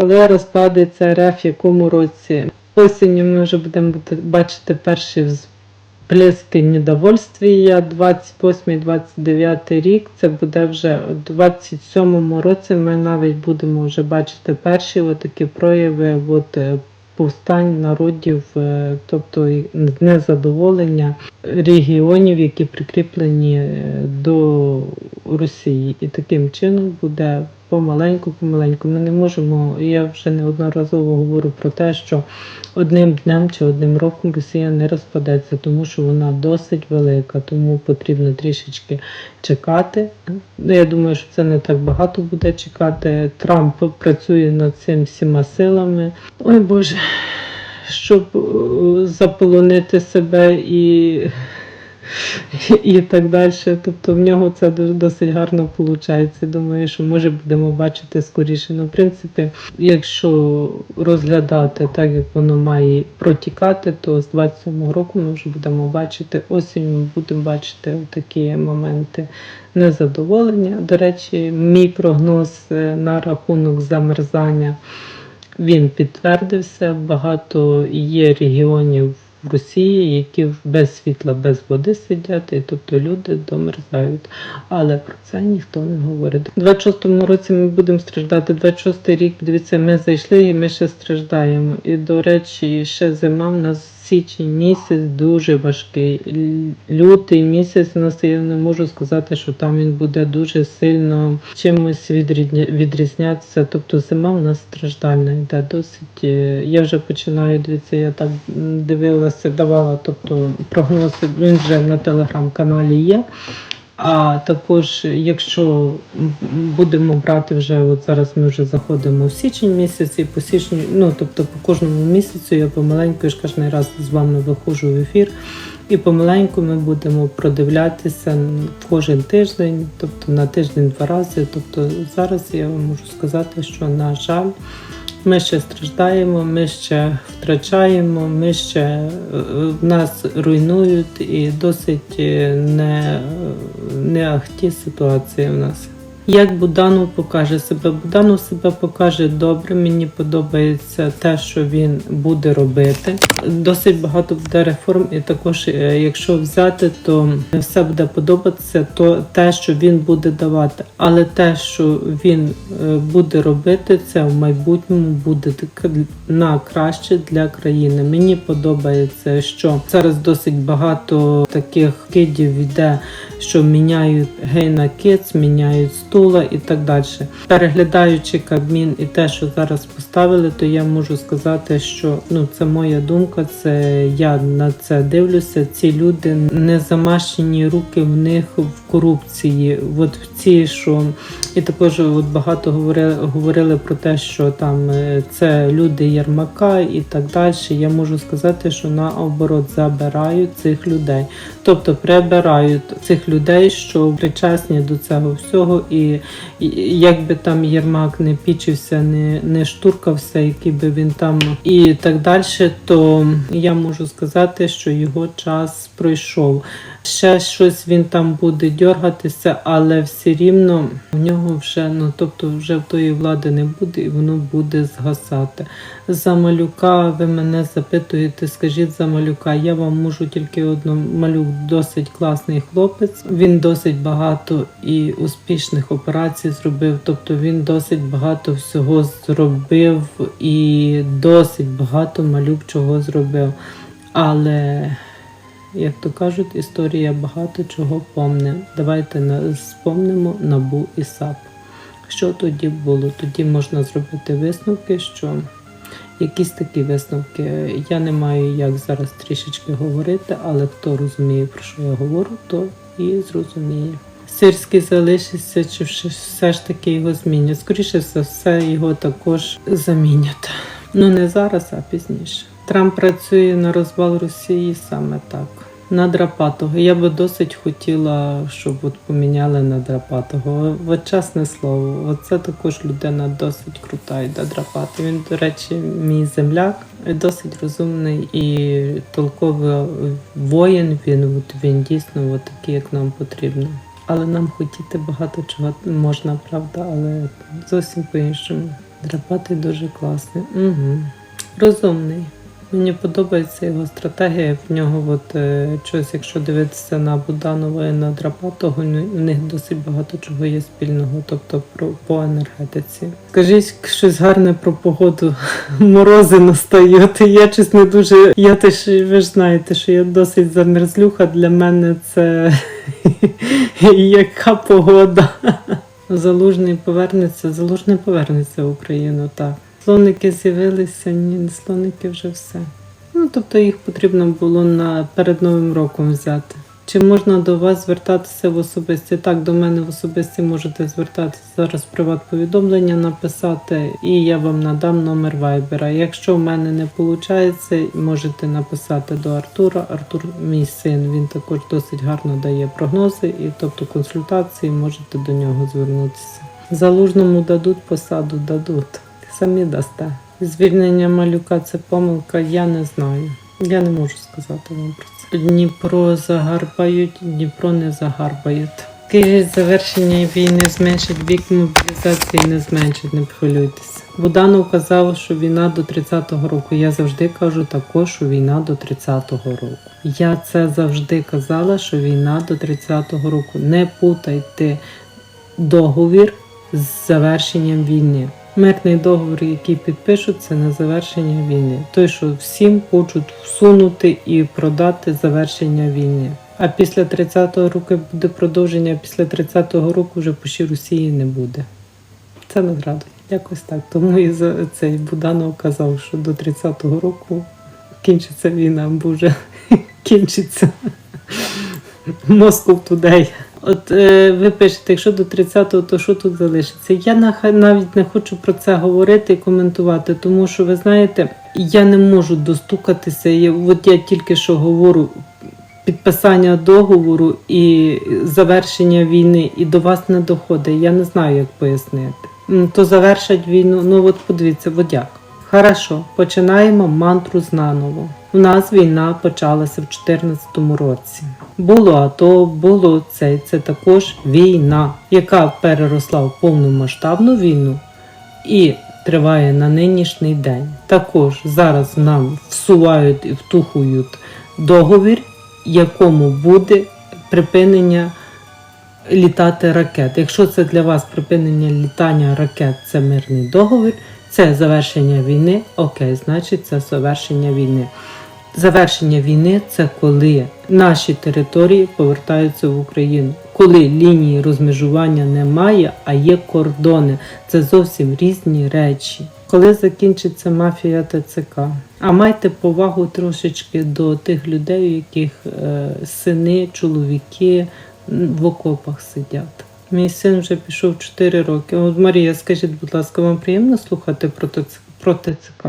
Коли розкладеться РФ, в якому році? Осінню ми вже будемо бачити перші всплески недовольствия, 28-29 рік, це буде вже у 27-му році. Ми навіть будемо вже бачити перші такі прояви от, е, повстань народів, е, тобто незадоволення регіонів, які прикріплені е, до Росії. І таким чином буде помаленьку, помаленьку. Ми не можемо, я вже неодноразово говорю про те, що одним днем чи одним роком Росія не розпадеться, тому що вона досить велика, тому потрібно трішечки чекати. Ну, Я думаю, що це не так багато буде чекати. Трамп працює над цим всіма силами. Ой Боже, щоб е, заполонити себе і і так далі. Тобто в нього це досить гарно виходить. Думаю, що може будемо бачити скоріше. Ну, в принципі, якщо розглядати так, як воно має протікати, то з 27-го року ми вже будемо бачити осінь, ми будемо бачити такі моменти незадоволення. До речі, мій прогноз е, на рахунок замерзання. Він підтвердився. Багато є регіонів в Росії, які без світла, без води сидять, і тобто люди домерзають. Але про це ніхто не говорить. У 26-му році ми будемо страждати. 26-й рік, дивіться, ми зайшли і ми ще страждаємо. І до речі, ще зима в нас. Січень місяць дуже важкий. Лютий місяць нас я не можу сказати, що там він буде дуже сильно чимось відрізня- відрізнятися. Тобто зима у нас страждальна йде досить. е, Я вже починаю дивитися, я так дивилася, давала, тобто прогнози він вже на телеграм-каналі є. А також, якщо будемо брати вже, от зараз ми вже заходимо в січень місяць, і по січню, ну тобто по кожному місяцю я помаленьку, ж кожен раз з вами виходжу в ефір, і помаленьку ми будемо продивлятися кожен тиждень, тобто на тиждень два рази. Тобто зараз я вам можу сказати, що на жаль. Ми ще страждаємо, ми ще втрачаємо, ми ще е, нас руйнують і досить е, не, не ахті ситуація в нас. Як Буданов покаже себе? Буданов себе покаже добре. Мені подобається те, що він буде робити. Досить багато буде реформ, і також, е, якщо взяти, то все буде подобатися, то те, що він буде давати. Але те, що він е, буде робити, це в майбутньому буде на краще для країни. Мені подобається, що зараз досить багато таких кидів йде що міняють гей на киц, міняють стула і так далі. Переглядаючи Кабмін і те, що зараз поставили, то я можу сказати, що ну це моя думка, це я на це дивлюся. Ці люди не замащені руки в них в корупції. От в ці, що і також от багато говорили, говорили про те, що там е, це люди Єрмака і так далі. Я можу сказати, що наоборот забирають цих людей. Тобто прибирають цих людей, що причасні до цього всього, і, і як би там Єрмак не пічився, не, не штуркався, який би він там і так далі, то я можу сказати, що його час пройшов. Ще щось він там буде дергатися, але все рівно в нього вже, ну тобто, вже в тої влади не буде, і воно буде згасати. За малюка ви мене запитуєте, скажіть за малюка. Я вам можу тільки одну малюк досить класний хлопець. Він досить багато і успішних операцій зробив. Тобто він досить багато всього зробив і досить багато малюк чого зробив. Але як то кажуть, історія багато чого помне. Давайте спомнимо набу і САП. Що тоді було? Тоді можна зробити висновки, що якісь такі висновки. Я не маю як зараз трішечки говорити, але хто розуміє, про що я говорю, то і зрозуміє. Сирський залишиться, чи все- ж таки його змінять? Скоріше за все, його також замінять. Ну не зараз, а пізніше. Трамп працює на розвал Росії саме так. На Драпатого. Я би досить хотіла, щоб от поміняли на Драпатого. От чесне слово, оце також людина досить крута йде Драпати. Він, до речі, мій земляк, досить розумний і толковий воїн. Він от він дійсно от такий, як нам потрібно. Але нам хотіти багато чого можна, правда, але зовсім по-іншому. Драпатий дуже класний. Угу. Розумний. Мені подобається його стратегія. В нього, от е, щось, якщо дивитися на Буданова і на Драпатого, ну, у них досить багато чого є спільного, тобто про по енергетиці. Скажіть щось гарне про погоду. Морози настають. Я щось не дуже. Я теж ви ж знаєте, що я досить замерзлюха. Для мене це яка погода. Залужний повернеться, залужний повернеться в Україну, так. Слоники з'явилися, ні, слоники вже все. Ну, тобто їх потрібно було на перед Новим роком взяти. Чи можна до вас звертатися в особисті? Так, до мене в особисті можете звертатися зараз приват-повідомлення написати, і я вам надам номер вайбера. Якщо в мене не виходить, можете написати до Артура. Артур, мій син, він також досить гарно дає прогнози, і тобто консультації можете до нього звернутися. Залужному дадуть посаду, дадуть. Самі дасте. Звільнення малюка це помилка, я не знаю. Я не можу сказати вам про це. Дніпро загарбають, Дніпро не загарбають. Київ завершення війни зменшить вік мобілізації, не зменшить, не хвилюйтеся. Буданов казав, що війна до 30-го року. Я завжди кажу також, що війна до 30-го року. Я це завжди казала, що війна до 30-го року. Не путайте договір з завершенням війни. Мирний договір, який підпишуть, це на завершення війни. Той, що всім хочуть всунути і продати завершення війни. А після 30-го року буде продовження, а після 30-го року вже по ще Росії не буде. Це не. Якось так. Тому і за цей Буданов казав, що до 30-го року кінчиться війна, бо вже кінчиться. Москов тудей. От е, ви пишете, якщо до 30-го, то що тут залишиться? Я навіть не хочу про це говорити і коментувати, тому що ви знаєте, я не можу достукатися. Я, от я тільки що говорю підписання договору і завершення війни, і до вас не доходить. Я не знаю, як пояснити. То завершать війну. Ну от подивіться, водяк. Хорошо, починаємо мантру знаново. У нас війна почалася в 2014 році. Було АТО, було це, це також війна, яка переросла в повномасштабну війну і триває на нинішній день. Також зараз нам всувають і втухують договір, якому буде припинення літати ракет. Якщо це для вас припинення літання ракет, це мирний договір, це завершення війни, окей, значить це завершення війни. Завершення війни це коли наші території повертаються в Україну, коли лінії розмежування немає, а є кордони. Це зовсім різні речі. Коли закінчиться мафія ТЦК, а майте повагу трошечки до тих людей, у яких е, сини, чоловіки в окопах сидять. Мій син вже пішов 4 роки. От Марія, скажіть, будь ласка, вам приємно слухати про ТЦК?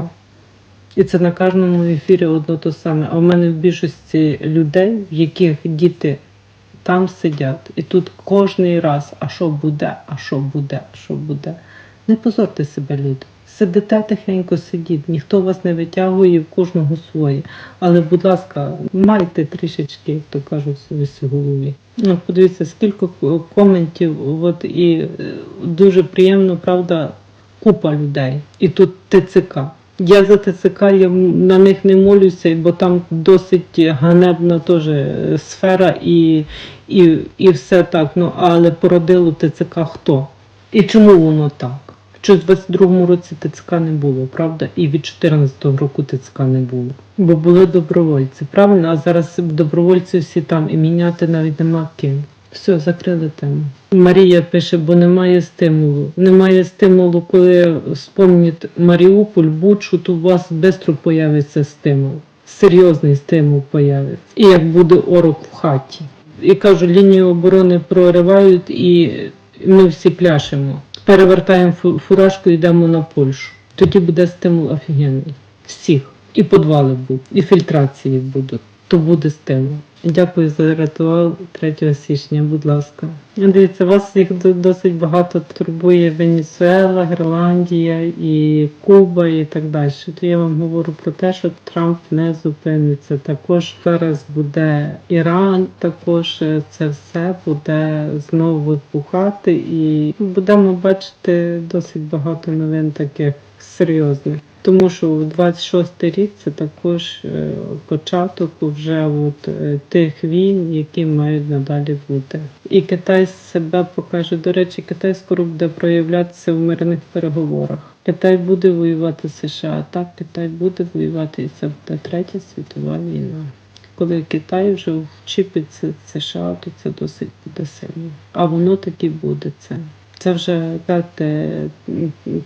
І це на кожному ефірі одно то саме. А в мене в більшості людей, в яких діти там сидять, і тут кожний раз, а що буде, а що буде, а що буде. Не позорте себе, люди. Сидите тихенько сидіть, ніхто вас не витягує, в кожного своє. Але, будь ласка, майте трішечки, як то кажуть, совість голові. Ну, подивіться, скільки коментів, от і е, дуже приємно, правда, купа людей. І тут ТЦК. Я за ТЦК я на них не молюся, бо там досить ганебна теж е, сфера і, і, і все так. Ну, але породило ТЦК хто? І чому воно так? Що в 22-му році ТЦК не було, правда? І від 14-го року ТЦК не було. Бо були добровольці, правильно? А зараз добровольці всі там і міняти навіть нема ким. Все, закрили тему. Марія пише, бо немає стимулу. Немає стимулу, коли вспомнять Маріуполь, Бучу, то у вас швидко появиться стимул. Серйозний стимул появиться. І як буде орок в хаті. І кажу, лінію оборони проривають, і ми всі пляшемо. Перевертаємо фуражку і йдемо на Польщу. Тоді буде стимул офігенний. Всіх. І підвали будуть, і фільтрації будуть. То буде стимул. Дякую за ритуал 3 січня, будь ласка. Дивіться, вас їх до- досить багато турбує Венесуела, Гренландія і Куба і так далі. То я вам говорю про те, що Трамп не зупиниться. Також зараз буде Іран, також е, це все буде знову вибухати, і будемо бачити досить багато новин таких серйозних. Тому що 26 рік це також е, початок вже от, е, тих війн, які мають надалі бути. І Китай себе покаже. До речі, Китай скоро буде проявлятися в мирних переговорах. Китай буде воювати з США, так Китай буде воювати, і це буде третя світова війна. Коли Китай вже вчіпиться США, то це досить буде сильно. А воно таки буде це. Це вже п'яте,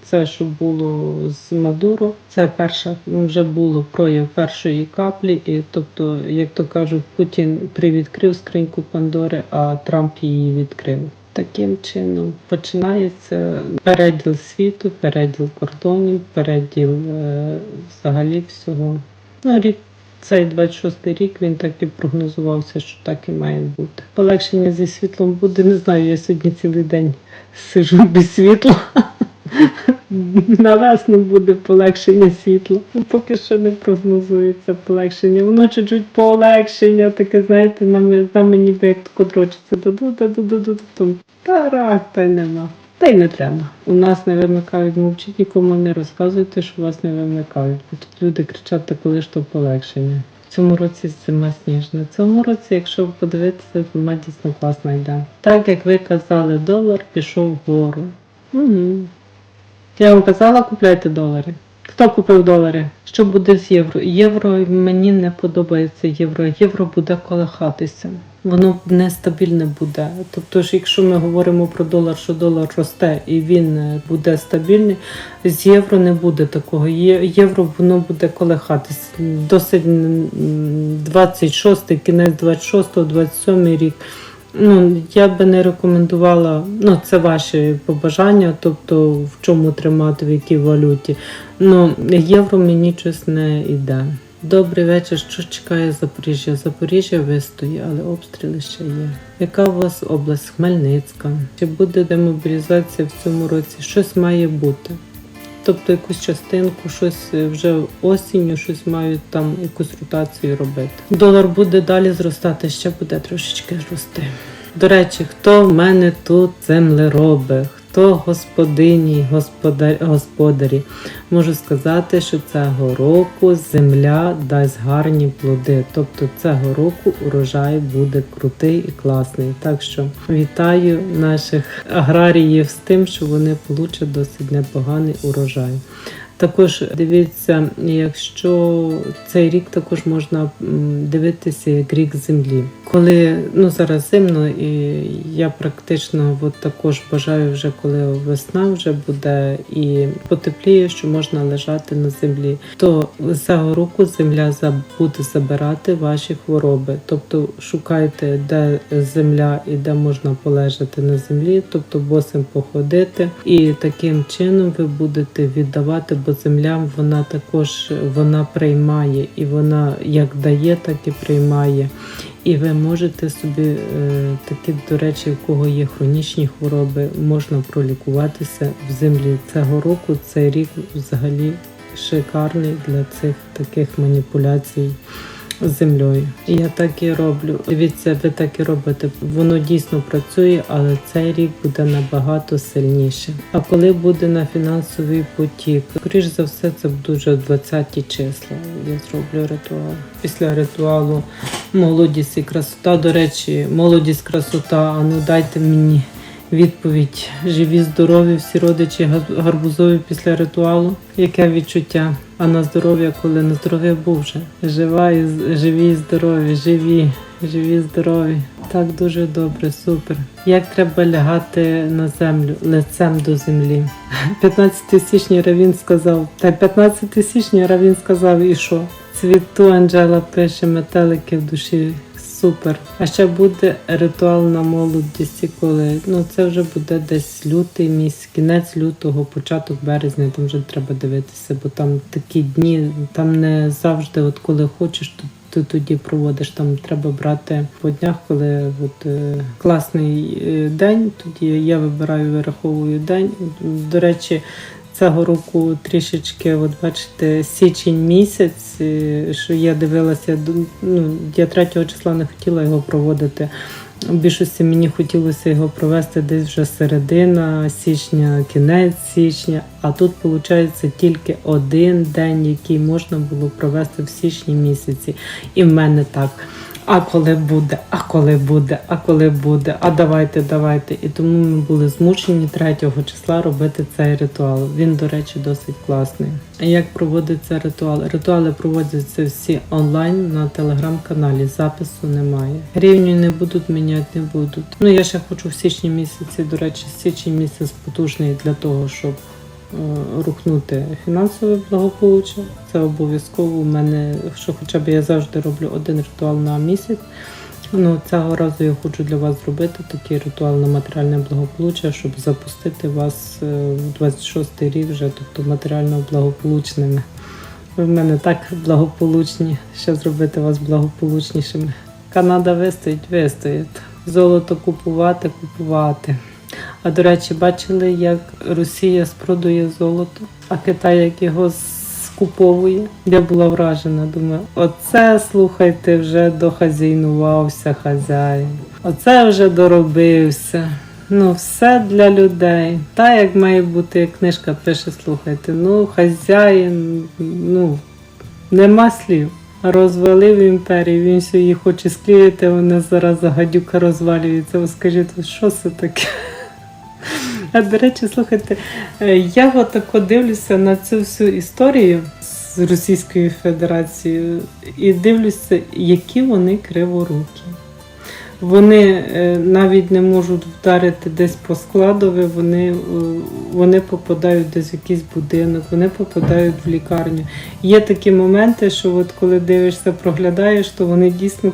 це що було з Мадуро. Це перша вже було прояв першої каплі, і тобто, як то кажуть, Путін привідкрив скриньку Пандори, а Трамп її відкрив. Таким чином починається переділ світу, переділ кордонів, переділ е, взагалі всього. Ну, рік цей 26 рік він так і прогнозувався, що так і має бути. Полегшення зі світлом буде. Не знаю, я сьогодні цілий день сижу без світла. На весну буде полегшення світла. Поки що не прогнозується полегшення. Воно чуть-чуть полегшення, таке, знаєте, на, мені як тако дрочиться. Та рах, та нема. Та й не треба. У нас не вимикають, мовчіть, нікому не розказуйте, що вас не вимикають. Тут люди кричать, та коли ж то полегшення. В цьому році зима сніжна. В цьому році, якщо подивитися, зима дійсно класно йде. Так як ви казали, долар пішов вгору. Угу. Я вам казала, купляйте долари. Хто купив долари? Що буде з євро? Євро мені не подобається євро. Євро буде колихатися. Воно нестабільне буде. Тобто ж, якщо ми говоримо про долар, що долар росте і він е, буде стабільний, з євро не буде такого. Євро воно буде колихатись. Досить м, 26, кінець 26, 27 рік. Ну, я би не рекомендувала, ну це ваші побажання, тобто в чому тримати, в якій валюті. Ну, євро мені щось не йде. Добрий вечір. Що чекає Запоріжжя? Запоріжжя вистоїть, але обстріли ще є. Яка у вас область? Хмельницька. Чи буде демобілізація в цьому році? Щось має бути. Тобто якусь частинку, щось е, вже осінню, щось мають там якусь ротацію робити. Долар буде далі зростати, ще буде трошечки рости. До речі, хто в мене тут землероби, хто господині, господар, господарі, можу сказати, що цього року земля дасть гарні плоди. Тобто цього року урожай буде крутий і класний. Так що вітаю наших аграріїв з тим, що вони получать досить непоганий урожай. Також дивіться, якщо цей рік також можна дивитися як рік землі. Коли ну зараз зимно, і я практично от також бажаю вже, коли весна вже буде і потепліє, що можна лежати на землі, то цього року земля буде забирати ваші хвороби. Тобто шукайте, де земля і де можна полежати на землі, тобто босим походити, і таким чином ви будете віддавати, земля вона також вона приймає і вона як дає, так і приймає. І ви можете собі е, такі, до речі, у кого є хронічні хвороби, можна пролікуватися в землі. Цього року цей рік взагалі шикарний для цих таких маніпуляцій землею. Я так і роблю. Дивіться, ви так і робите. Воно дійсно працює, але цей рік буде набагато сильніше. А коли буде на фінансовий потік, скоріш за все, це будуть вже 20 числа. Я зроблю ритуал. Після ритуалу молодість і красота. До речі, молодість, красота. А ну дайте мені відповідь. Живі, здорові, всі родичі гарбузові після ритуалу. Яке відчуття? А на здоров'я, коли на здоров'я був вже. Жива і живі, здорові, живі, живі, здорові. Так дуже добре, супер. Як треба лягати на землю лицем до землі? 15 січня Равін сказав. Та 15 січня Равін сказав, і що? Цвіту Анджела пише метелики в душі. Супер. А ще буде ритуал на молодості, коли ну це вже буде десь лютий місяць, кінець лютого, початок березня. Там вже треба дивитися, бо там такі дні, там не завжди, от коли хочеш, то ти тоді проводиш. Там треба брати по днях, коли от, е, класний е, день, тоді я вибираю, вираховую день. До речі, цього року трішечки, от бачите, січень місяць, е, що я дивилася, ну, я 3 числа не хотіла його проводити. В більшості мені хотілося його провести десь вже середина січня, кінець січня. А тут виходить тільки один день, який можна було провести в січні місяці. І в мене так. А коли буде, а коли буде, а коли буде, а давайте, давайте. І тому ми були змушені 3 числа робити цей ритуал. Він, до речі, досить класний. А як проводиться ритуал? Ритуали проводяться всі онлайн на телеграм-каналі. Запису немає. Гривню не будуть міняти, не будуть. Ну я ще хочу в січні місяці. До речі, січень місяць потужний для того, щоб рухнути фінансове благополуччя. Це обов'язково у мене, що хоча б я завжди роблю один ритуал на місяць. Ну, цього разу я хочу для вас зробити такий ритуал на матеріальне благополуччя, щоб запустити вас е, в 26-й рік вже, тобто матеріально благополучними. Ви в мене так благополучні, ще зробити вас благополучнішими. Канада вистоїть, вистоїть. Золото купувати, купувати. А до речі, бачили, як Росія спродує золото, а Китай як його скуповує. Я була вражена. Думаю, оце слухайте, вже дохазяйнувався хазяїн. Оце вже доробився. Ну, все для людей. Та як має бути, як книжка пише, слухайте. Ну, хазяїн, ну, нема слів. Розвалив імперію, він все її хоче склеїти, вони зараз гадюка розвалюється. Ви скажіть, що це таке? А до речі, слухайте, е, я отако дивлюся на цю всю історію з Російською Федерацією і дивлюся, які вони криворукі. Вони е, навіть не можуть вдарити десь по складові, вони, е, вони попадають десь в якийсь будинок, вони попадають в лікарню. Є такі моменти, що от коли дивишся, проглядаєш, то вони дійсно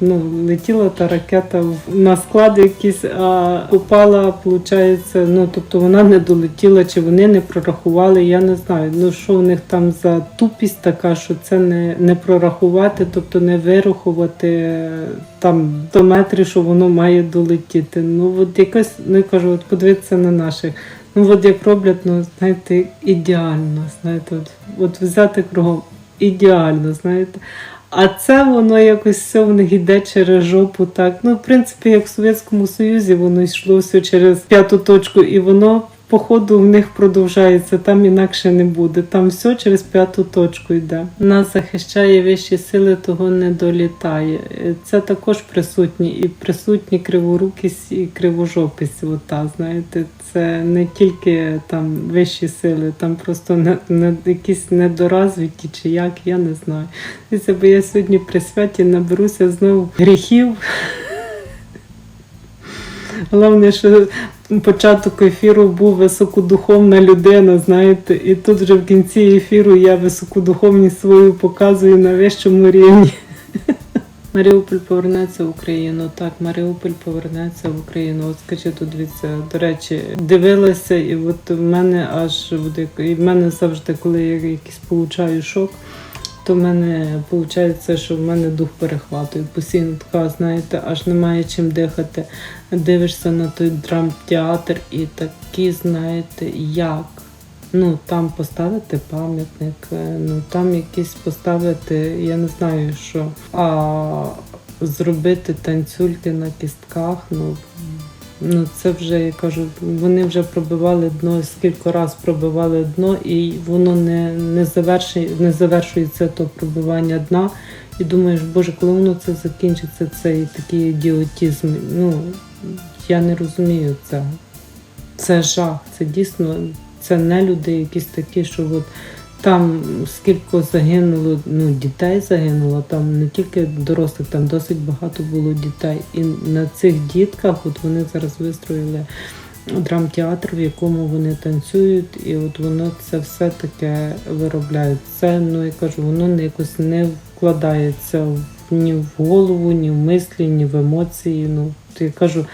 ну, летіла та ракета на склад якийсь, а упала, виходить, ну тобто вона не долетіла, чи вони не прорахували. Я не знаю. Ну що в них там за тупість така, що це не, не прорахувати, тобто не вирахувати е, там до метрів, що воно має долетіти. Ну от якось, ну я кажу, от подивитися на наших. Ну от як роблять, ну знаєте, ідеально, знаєте, от, от взяти кругом ідеально, знаєте. А це воно якось все в них іде через жопу, так. Ну, в принципі, як в Совєтському Союзі воно йшло все через п'яту точку, і воно по ходу в них продовжається, там інакше не буде. Там все через п'яту точку йде. Нас захищає вищі сили, того не долітає. Це також присутні, і присутні криворукість і кривожопість. Ота, знаєте, це не тільки там вищі сили, там просто не, не, якісь недоразвиті чи як, я не знаю. Дивіться, бо я сьогодні при святі наберуся знову гріхів. Головне, що початок ефіру був високодуховна людина, знаєте, і тут вже в кінці ефіру я високодуховність свою показую на вищому рівні. Маріуполь повернеться в Україну. Так, Маріуполь повернеться в Україну. От скажіть, тут дивіться, до речі, дивилася, і от в мене аж в мене завжди, коли я якийсь получаю шок, то в мене виходить, що в мене дух перехватує. Постійно така, знаєте, аж немає чим дихати. Дивишся на той драмтеатр і такі, знаєте, як. Ну, там поставити пам'ятник, е, ну там якісь поставити, я не знаю що. А зробити танцюльки на кістках, ну, ну це вже, я кажу, вони вже пробивали дно, скільки раз пробивали дно, і воно не, не, завершує, не завершується то пробивання дна. І думаєш, боже, коли воно це закінчиться, цей такий ідіотізм. Ну, я не розумію цього. Це жах, це дійсно, це не люди якісь такі, що от там скільки загинуло, ну дітей загинуло, там не тільки дорослих, там досить багато було дітей. І на цих дітках от вони зараз вистроїли драмтеатр, в якому вони танцюють, і от воно це все таке виробляють. Це, ну я кажу, воно не якось не вкладається ні в голову, ні в мислі, ні в емоції. Ну, я кажу,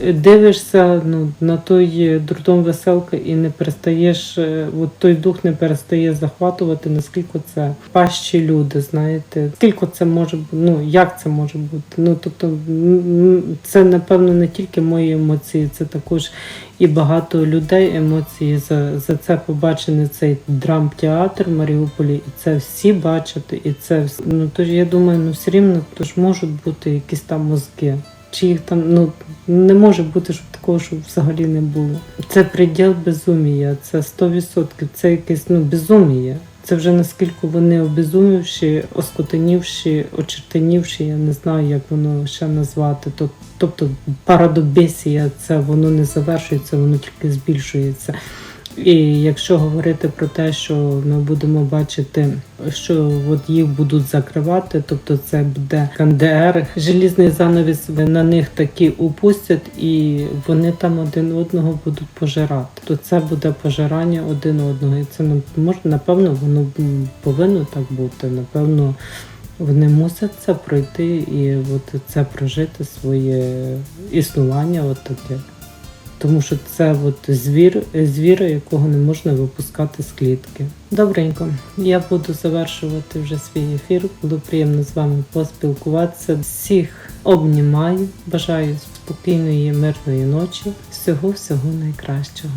дивишся ну, на той дурдом веселка і не перестаєш, е, от той дух не перестає захватувати, наскільки це пащі люди, знаєте, скільки це може ну як це може бути. Ну тобто, це напевно не тільки мої емоції, це також і багато людей емоції за, за це побачений цей драмтеатр в Маріуполі, і це всі бачать, і це вс- ну тож я думаю, ну все рівно тож можуть бути якісь там мозки. Чи їх там ну не може бути, щоб такого, щоб взагалі не було. Це приділ безумія, це 100%, це якесь ну безумія. Це вже наскільки вони обезумівші, оскотенівші, очертанівші, я не знаю, як воно ще назвати. То- Тобто парадобесія, це воно не завершується, воно тільки збільшується. І якщо говорити про те, що ми будемо бачити, що от їх будуть закривати, тобто це буде КНДР, желізний занавіс на них такі упустять, і вони там один одного будуть пожирати. То це буде пожирання один одного. І це може, напевно, воно повинно так бути. Напевно, вони мусять це пройти і от це прожити своє існування, от таке. Тому що це от звір, звір, якого не можна випускати з клітки. Добренько, я буду завершувати вже свій ефір. Було приємно з вами поспілкуватися. Всіх обнімаю, бажаю спокійної, мирної ночі. Всього всього найкращого.